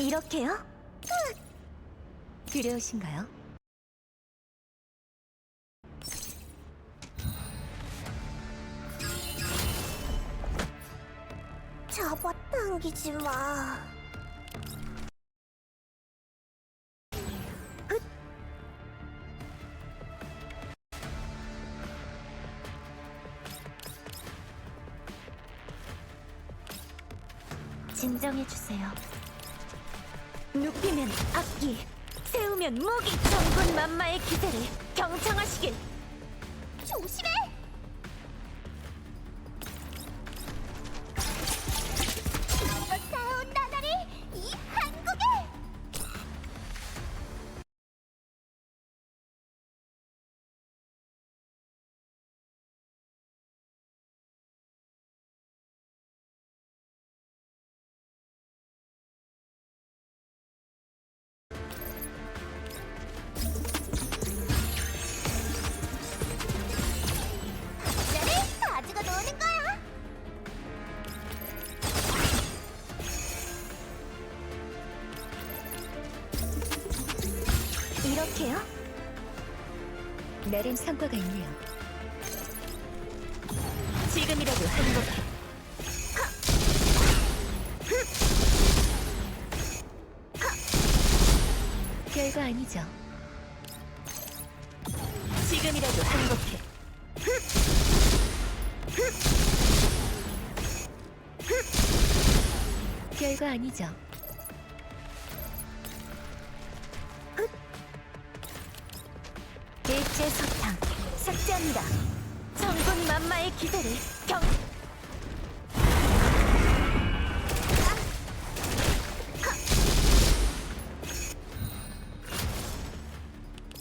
이렇게요? 필요하신가요? 잡아당기지 마. 진정해 주세요. 눕히면 악기, 세우면 무기, 정군 만마의 기세를 경청하시길. 조심해! 내린 성과가 있네요. 지금이라도 행복해. 별거 아니죠. 지금이라도 행복해. 별거 아니죠. 일제 서탕 삭제합니다. 정군 만마의 기세를 경.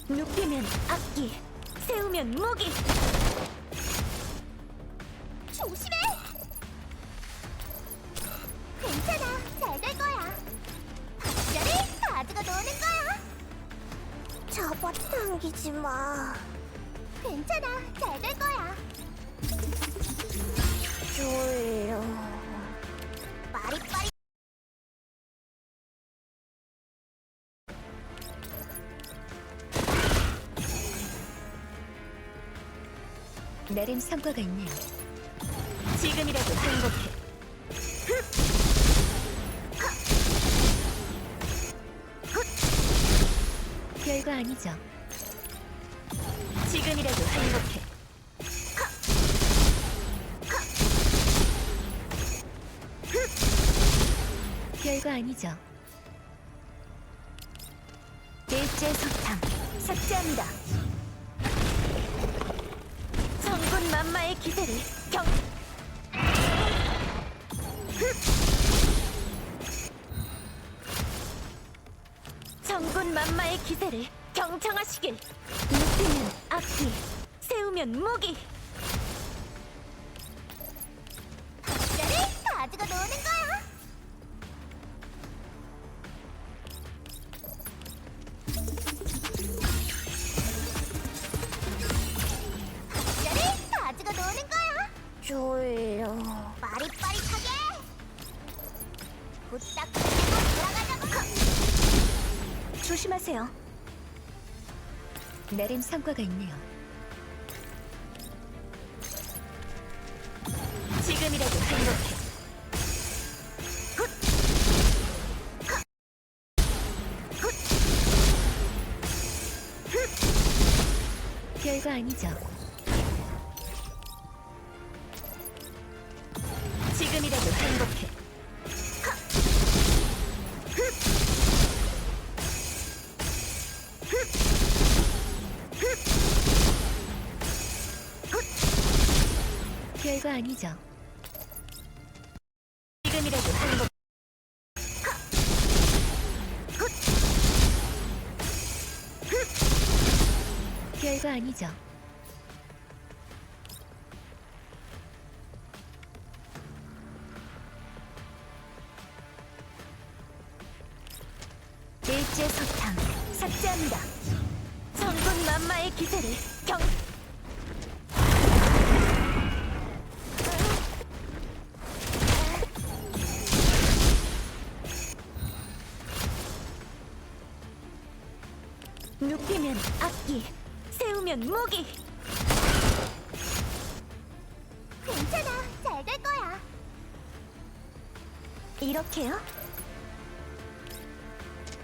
눕히면 악기, 세우면 무기. 잡아당기지 마. 괜찮아, 잘 될 거야. 졸려. 빠리빠리. 내린 성과가 있네요. 지금이라도 행복해. 별거 아니죠. 지금이라도 행복해. 별거 아니죠. 일제 석탕 삭제합니다. 정군 만마의 기세를 경. 정군 만마의 기세를 경청하시길. 눕히면 악기, 세우면 무기. 성과가 있네요. 지금이라도 행복해. 별거 아니죠. 별거 아니죠. 지금이라도 행복. 별거 아니죠. 악기, 세우면 무기. 괜찮아, 잘 될 거야. 이렇게요?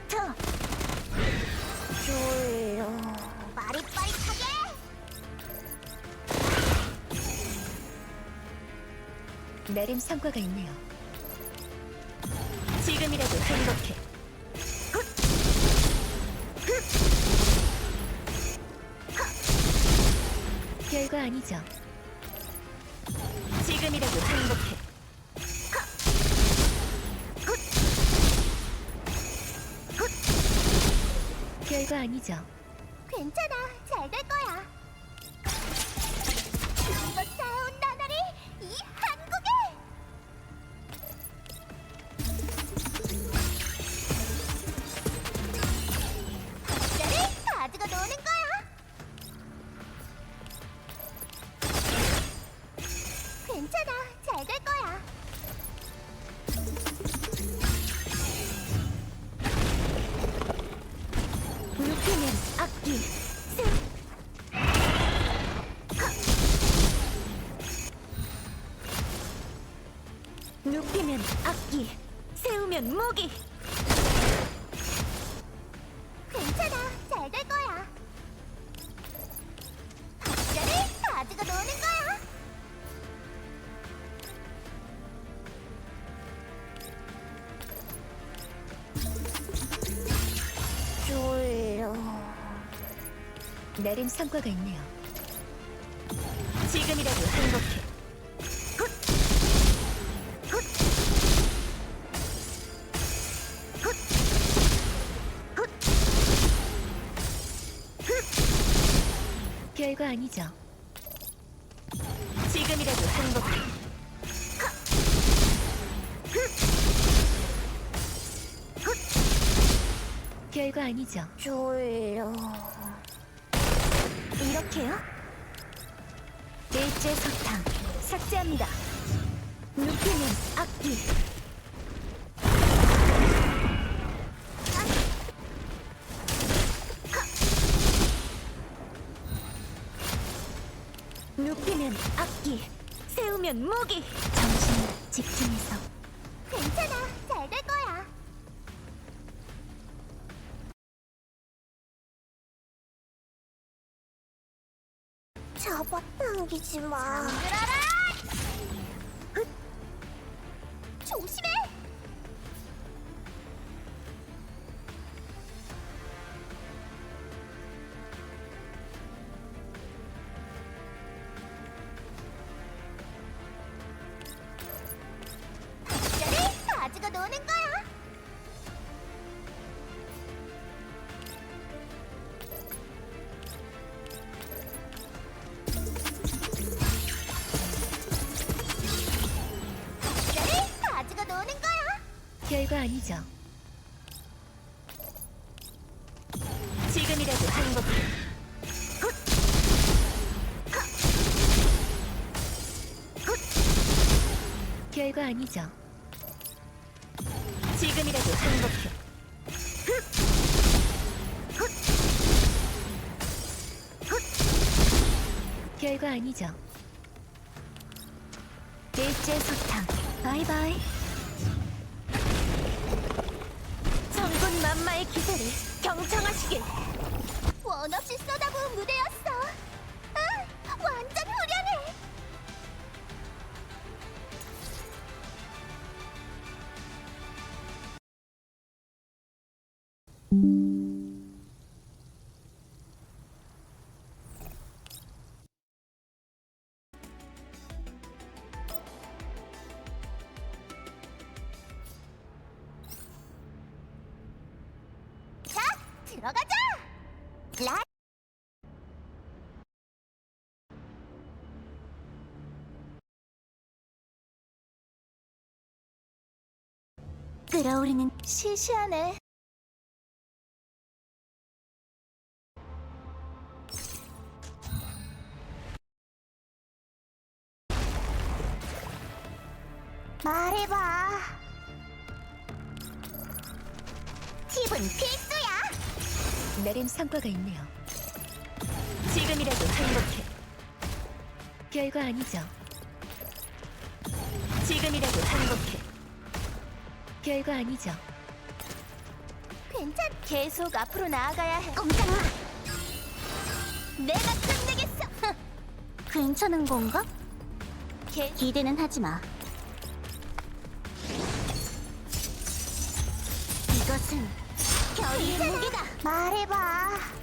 저 졸려. 빠릿빠릿하게. 내림 성과가 있네요. 지금이라도 행복해. 별거 아니죠. 지금이라도 행복해. 별거 아니죠. 괜찮아, 무기. 괜찮아, 잘 될 거야. 박자를 가지고 노는 거야. 졸려. 내림 성과가 있네요. 지금이라도 행복해. 별거 아니죠. 지금이라도 행복해. 별거 아니죠. 졸려. 이렇게요? 일제 석탕 삭제합니다. 눕히면 악기. 눕히면 악기, 세우면 무기. 정신을 집중해서 괜찮아, 잘 될 거야. 잡아 당기지 마. 잠들어 별거 아니죠. 지금이라도 행복해. 별거 아니죠. 지금이라도 행복해. 별거 아니죠. 일제 석탕 바이바이. 만마의 기세를 경청하시길. 원 없이 쏟아부은 무대였어. 아, 완전 후련해. 들어가자. 라. 끓어오르는 시시하네. 말해봐. 나름 성과가 있네요. 지금이라도 행복해. 결과 아니죠. 지금이라도 행복해. 결과 아니죠. 괜찮. 계속 앞으로 나아가야 해. 엉장아. 내가 끝내겠어. 괜찮은 건가? 개. 기대는 하지 마. 이것은 결의 무게 말해봐.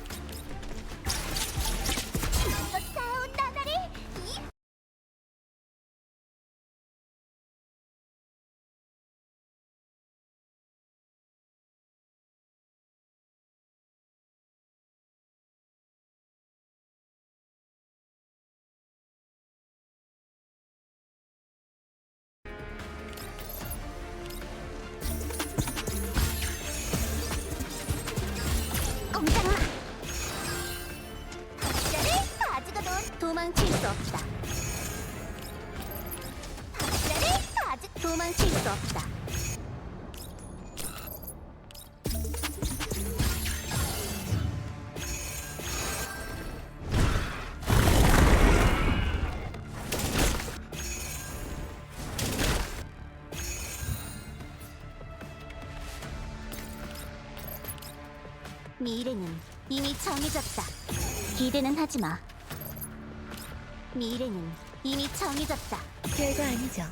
없다. 가지 도망칠 수 없다. 미래는 이미 정해졌다. 기대는 하지 마. 미래는 이미 정해졌다. 별거 아니죠.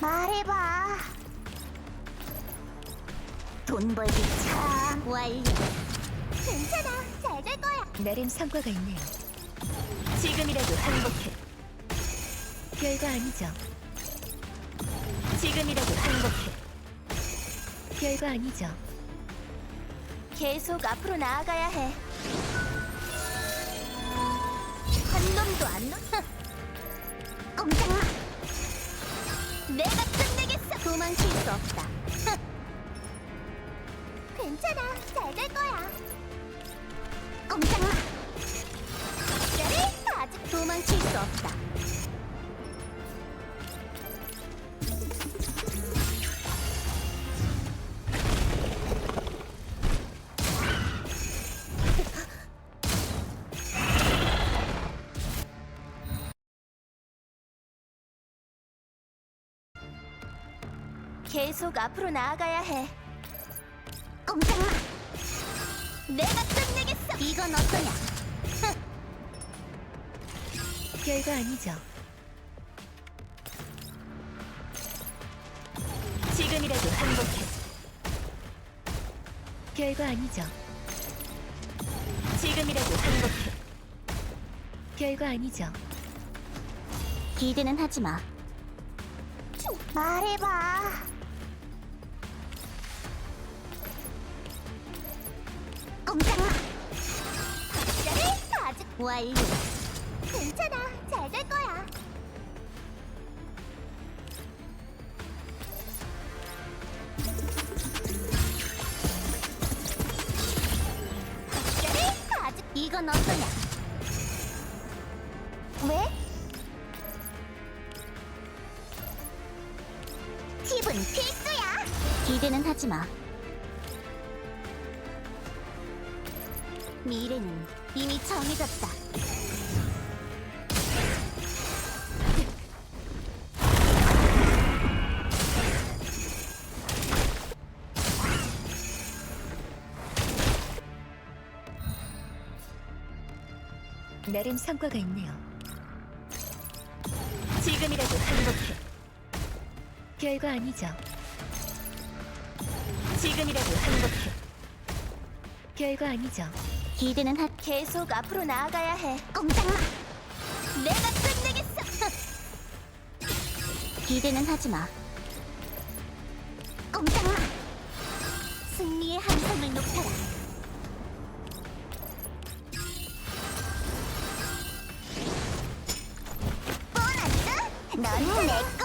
말해봐. 돈 벌기 참 완료. 괜찮아, 잘 될 거야. 나름 성과가 있네요. 지금이라도 행복해. 별거 아니죠. 지금이라도 행복해. 별거 아니죠. 계속 앞으로 나아가야 해. 한 놈도 안 놓. 꼼짝마. 내가 끝내겠어. 도망칠 수 없다. 괜찮아, 잘 될 거야. 꼼짝마. 나를 아직 도망칠 수 없다. 계속 앞으로 나아가야 해. 꼼짝마. 내가 끝내겠어. 이건 어떠냐? 별거 아니죠. 지금이라도 행복해. 별거 아니죠. 지금이라도 행복해. 별거 아니죠. 기대는 하지 마. 말해봐. 완료. 괜찮아, 잘 될 거야. 이건 어떠냐? 왜? 팁은 필수야. 기대는 하지 마. 미래는 이미 정해졌다. 나름 성과가 있네요. 지금이라도 행복해. 별거 아니죠. 지금이라도 행복해. 별거 아니죠. 기대는 하 계속 앞으로 나아가야 해. 꼼짝마. 내가 끝내겠어. 기대는 하지 마. 꼼짝마. 승리의 한성을 높여라. 뻔하죠? 넌내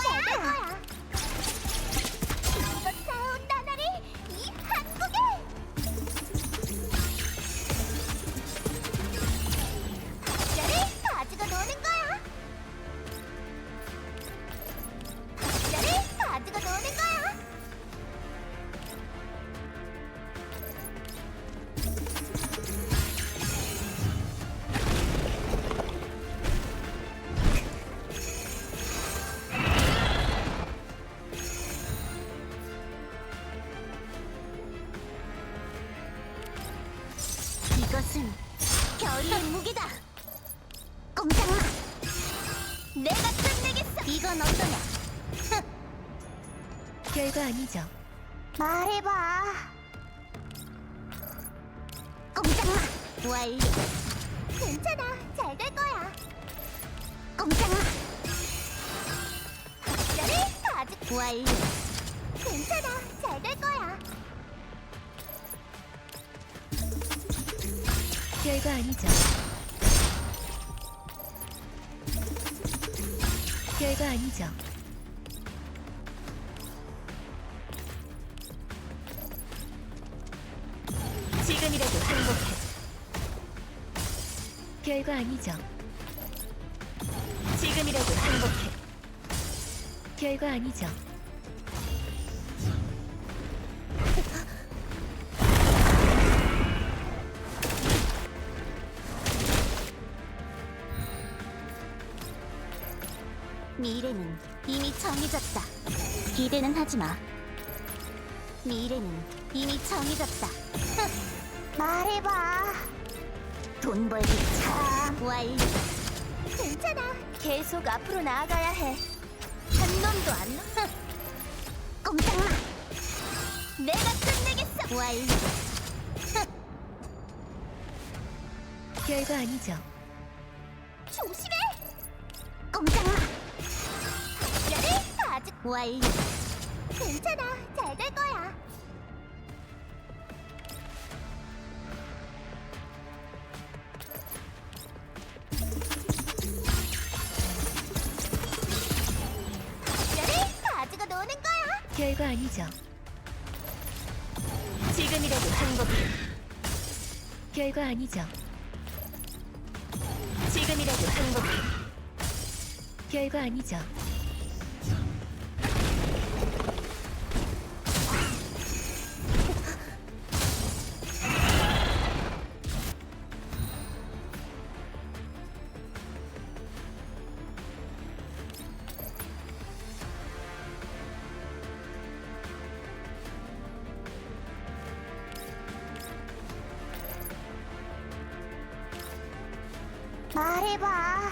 별거 아니죠. 말해봐. 꼼짝마. 완료. 괜찮아. 잘 될 거야. 꼼짝마. 박자를 가져. 완료. 괜찮아. 잘 될 거야. 별거 아니죠. 별거 아니죠. 지금이라도 행복해. 별거 아니죠. 지금이라도 행복해. 별거 아니죠. 미래는 이미 정해졌다. 기대는 하지 마. 미래는 이미 정해졌다. 말해봐. 돈 벌기 참 완료. 괜찮아. 계속 앞으로 나아가야 해. 한 놈도 안 나. 꼼짝마. 내가 끝내겠어. 완료. 별거 아니죠. 조심해. 꼼짝마. 야를 아직 완료. 괜찮아. 잘 될 거야. 아니죠. 지금이라도 행복해. 별거 아니죠. 지금이라도 행복해. 별거 아니죠. 말해봐.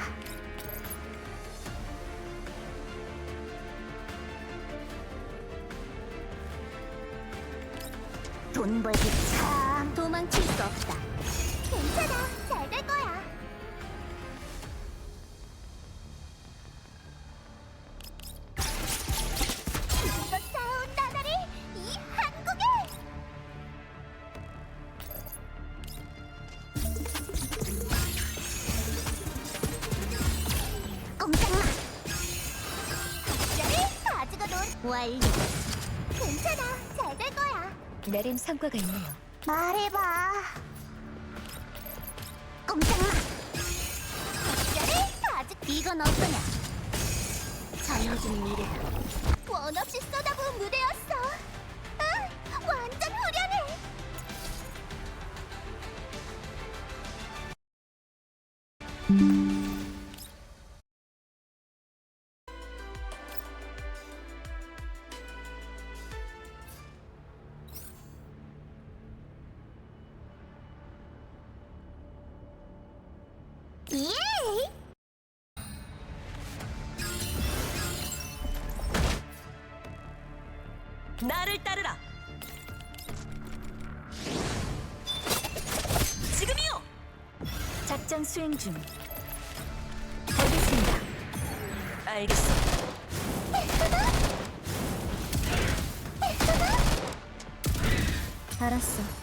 돈 벌기 성과가 있네요. 말해봐. 꼼짝마. 박자를 가지. 이건 어떠냐? 정해진 미래다. 원 없이 쏟아부은 무대였어. 수행 중. 알겠습니다. 알겠어. 알았어. 어...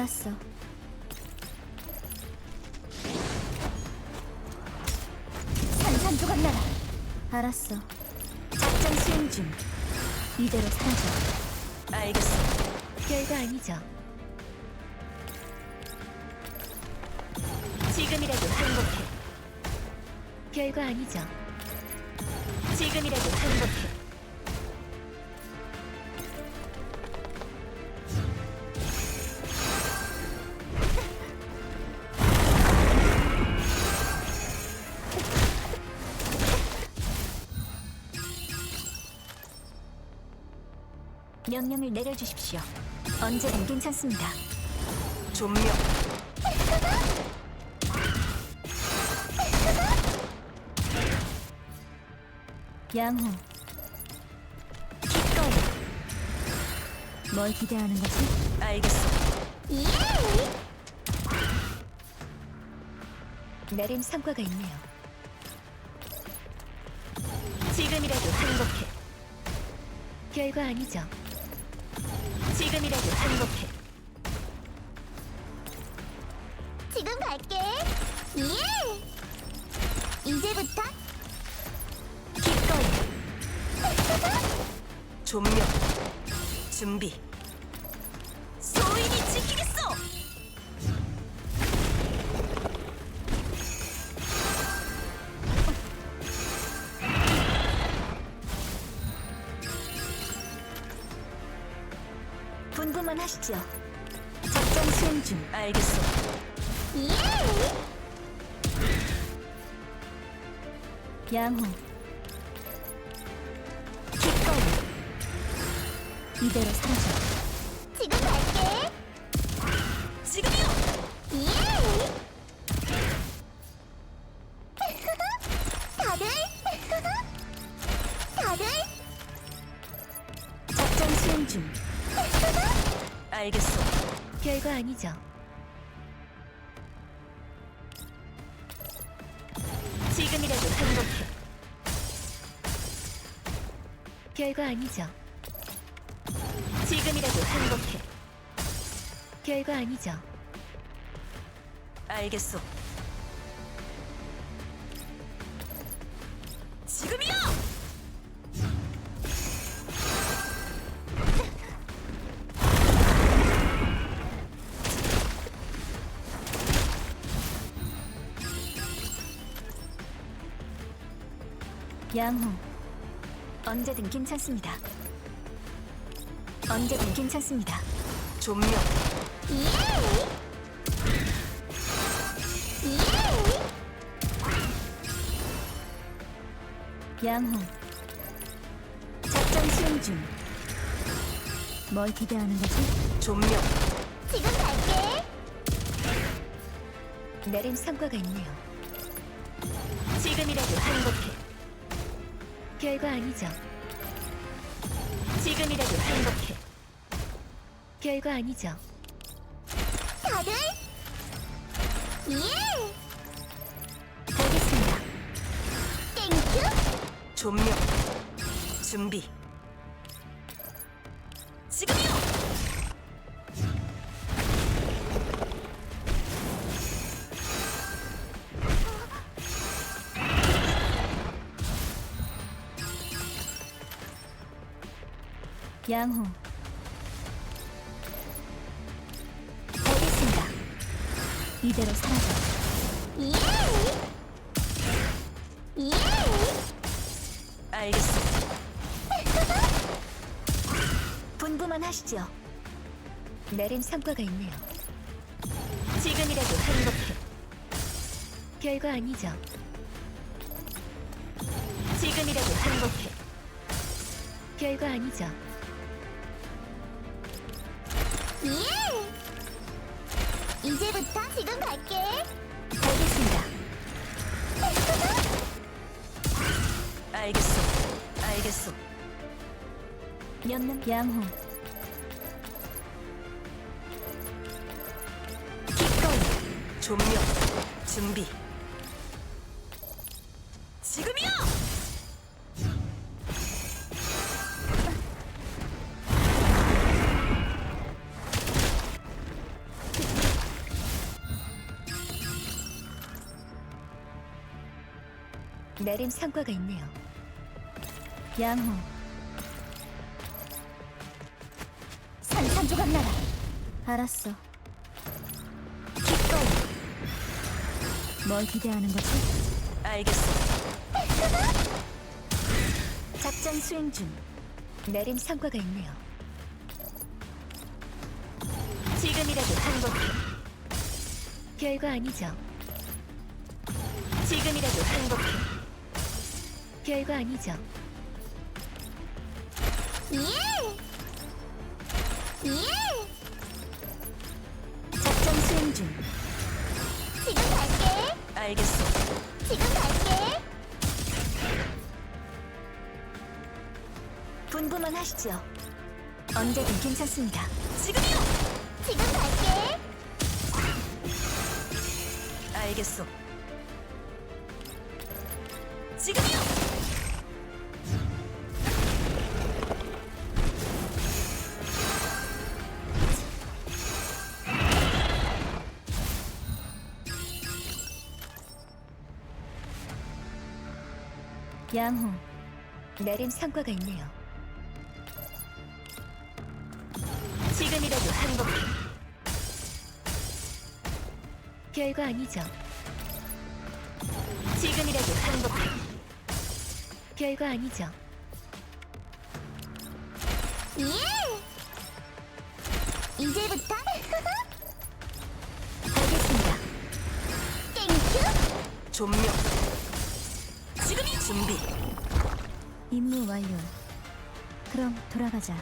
알았어. 산산조각 나라 알았어. 작전 수행 중. 이대로 사라져. 알겠어. 별거 아니죠. 지금이라도 행복해. 별거 아니죠. 지금이라도 행복해. 명령을 내려주십시오. 언제든 괜찮습니다. 존명 양호. 기꺼이. 뭘 기대하는 거지? 알겠어 예! 내림 성과가 있네요. 지금이라도 행복해 결과 아니죠. 지금이라도 행복해 지금 갈게. 예! 이제부터 기꺼이. 존명 준비 하시죠. 작전 수행 중. 알겠어 예! 양호. 기꺼이. 이대로 사라져. 지금 갈게. 지금이요 예! 다들 다들 작전 수행 중. 알겠어 결과 아니죠. 지금이라도 행복해 결과 아니죠. 지금이라도 행복해 결과 아니죠. 알겠어 지금이요 양호. 언제든 괜찮습니다. 언제든 괜찮습니다. 존명 예! 예! 양호. 작전 수행 중. 뭘 기대하는 거지? 존명 지금 갈게. 내림 성과가 있네요. 지금이라도 행복해 결과 아니죠. 지금이라도 행복해 결과 아니죠. 다들 예! 알겠습니다. 땡큐. 존명 준비 양호. 알겠습니다. 이대로 사라져. 예! 예! 알겠어 분부만 하시죠. 내림 성과가 있네요. 지금이라도 행복해 결과 아니죠. 지금이라도 행복해 결과 아니죠. 예! 이제부터 지금 갈게. 알겠습니다. 알겠어 알겠어 연능 양호. 기꺼이. 존명 준비 내림 성과가 있네요. 양호. 산산조각 나라. 알았어. 기꺼이. 뭘 기대하는 거지? 알겠어 작전 수행 중. 내림 성과가 있네요. 지금이라도 행복해 결과 아니죠. 지금이라도 행복해 별거 아니죠. 예! 예! 작전 수행 중. 지금 갈게. 알겠어. 지금 갈게. 분부만 하시죠. 언제든 괜찮습니다. 지금요! 지금 갈게. 알겠어. 지금요! 양호. 내린 성과가 있네요. 지금이라도 항복해. 별거 아니죠. 지금이라도 항복해. 별거 아니죠. 예. 이제부터 알겠습니다. 땡큐. 조명. 준비. 임무 완료. 그럼 돌아가자.